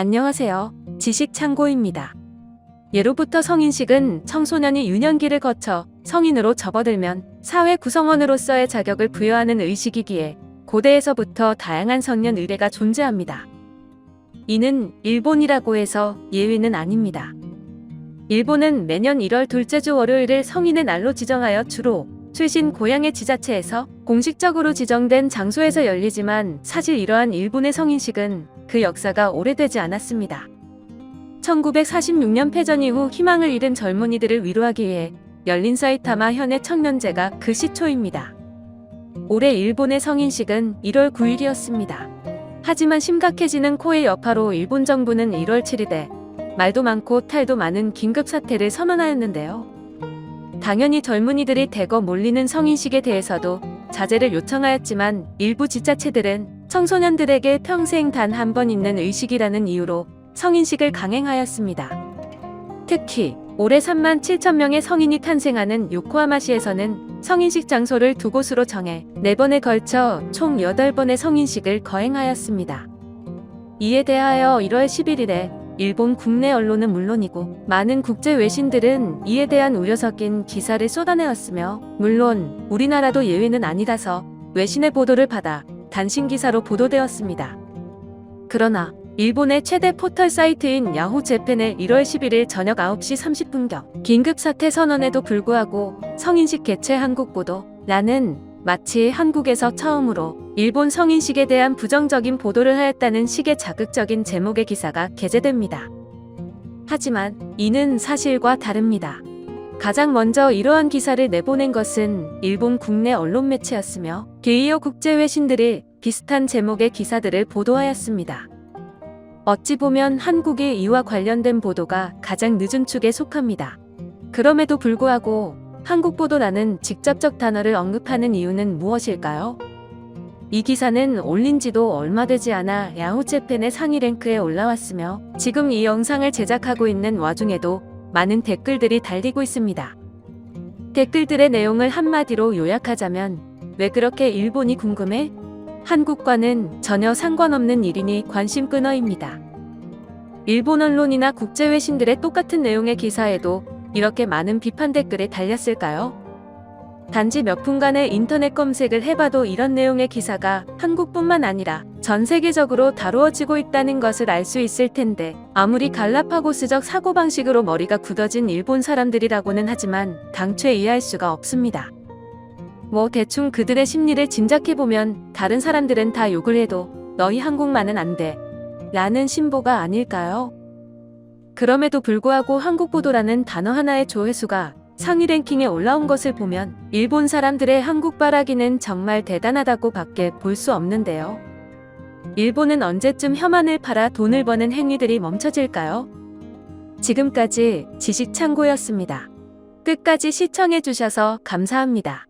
안녕하세요. 지식창고입니다. 예로부터 성인식은 청소년이 유년기를 거쳐 성인으로 접어들면 사회 구성원으로서의 자격을 부여하는 의식이기에 고대에서부터 다양한 성년 의례가 존재합니다. 이는 일본이라고 해서 예외는 아닙니다. 일본은 매년 1월 둘째 주 월요일을 성인의 날로 지정하여 주로 출신 고향의 지자체에서 공식적으로 지정된 장소에서 열리지만 사실 이러한 일본의 성인식은 그 역사가 오래되지 않았습니다. 1946년 패전 이후 희망을 잃은 젊은이들을 위로하기 위해 열린 사이타마 현의 청년제가 그 시초입니다. 올해 일본의 성인식은 1월 9일이었습니다. 하지만 심각해지는 코의 여파로 일본 정부는 1월 7일에 말도 많고 탈도 많은 긴급 사태를 선언하였는데요. 당연히 젊은이들이 대거 몰리는 성인식에 대해서도 자제를 요청하였지만 일부 지자체들은 청소년들에게 평생 단 한 번 있는 의식이라는 이유로 성인식을 강행하였습니다. 특히 올해 3만 7천 명의 성인이 탄생하는 요코하마시에서는 성인식 장소를 두 곳으로 정해 4번에 걸쳐 총 8번의 성인식을 거행하였습니다. 이에 대하여 1월 11일에 일본 국내 언론은 물론이고 많은 국제 외신들은 이에 대한 우려 섞인 기사를 쏟아내었으며 물론 우리나라도 예외는 아니라서 외신의 보도를 받아 단신 기사로 보도되었습니다. 그러나 일본의 최대 포털 사이트인 야후 재팬의 1월 11일 저녁 9시 30분경 긴급 사태 선언에도 불구하고 성인식 개최 한국 보도라는 마치 한국에서 처음으로 일본 성인식에 대한 부정적인 보도를 하였다는 식의 자극적인 제목의 기사가 게재됩니다. 하지만 이는 사실과 다릅니다. 가장 먼저 이러한 기사를 내보낸 것은 일본 국내 언론 매체였으며 게이어 국제 외신들이 비슷한 제목의 기사들을 보도하였습니다. 어찌 보면 한국의 이와 관련된 보도가 가장 늦은 축에 속합니다. 그럼에도 불구하고 한국 보도라는 직접적 단어를 언급하는 이유는 무엇일까요? 이 기사는 올린 지도 얼마 되지 않아 야후 재팬의 상위 랭크에 올라왔으며 지금 이 영상을 제작하고 있는 와중에도 많은 댓글들이 달리고 있습니다. 댓글들의 내용을 한마디로 요약하자면 왜 그렇게 일본이 궁금해? 한국과는 전혀 상관없는 일이니 관심 끊어입니다. 일본 언론이나 국제 외신들의 똑같은 내용의 기사에도 이렇게 많은 비판 댓글이 달렸을까요? 단지 몇 분간의 인터넷 검색을 해봐도 이런 내용의 기사가 한국뿐만 아니라 전 세계적으로 다루어지고 있다는 것을 알 수 있을 텐데 아무리 갈라파고스적 사고방식으로 머리가 굳어진 일본 사람들이라고는 하지만 당최 이해할 수가 없습니다. 뭐 대충 그들의 심리를 짐작해보면 다른 사람들은 다 욕을 해도 너희 한국만은 안 돼. 라는 신보가 아닐까요? 그럼에도 불구하고 한국 보도라는 단어 하나의 조회수가 상위 랭킹에 올라온 것을 보면 일본 사람들의 한국 바라기는 정말 대단하다고 밖에 볼 수 없는데요. 일본은 언제쯤 혐한을 팔아 돈을 버는 행위들이 멈춰질까요? 지금까지 지식창고였습니다. 끝까지 시청해주셔서 감사합니다.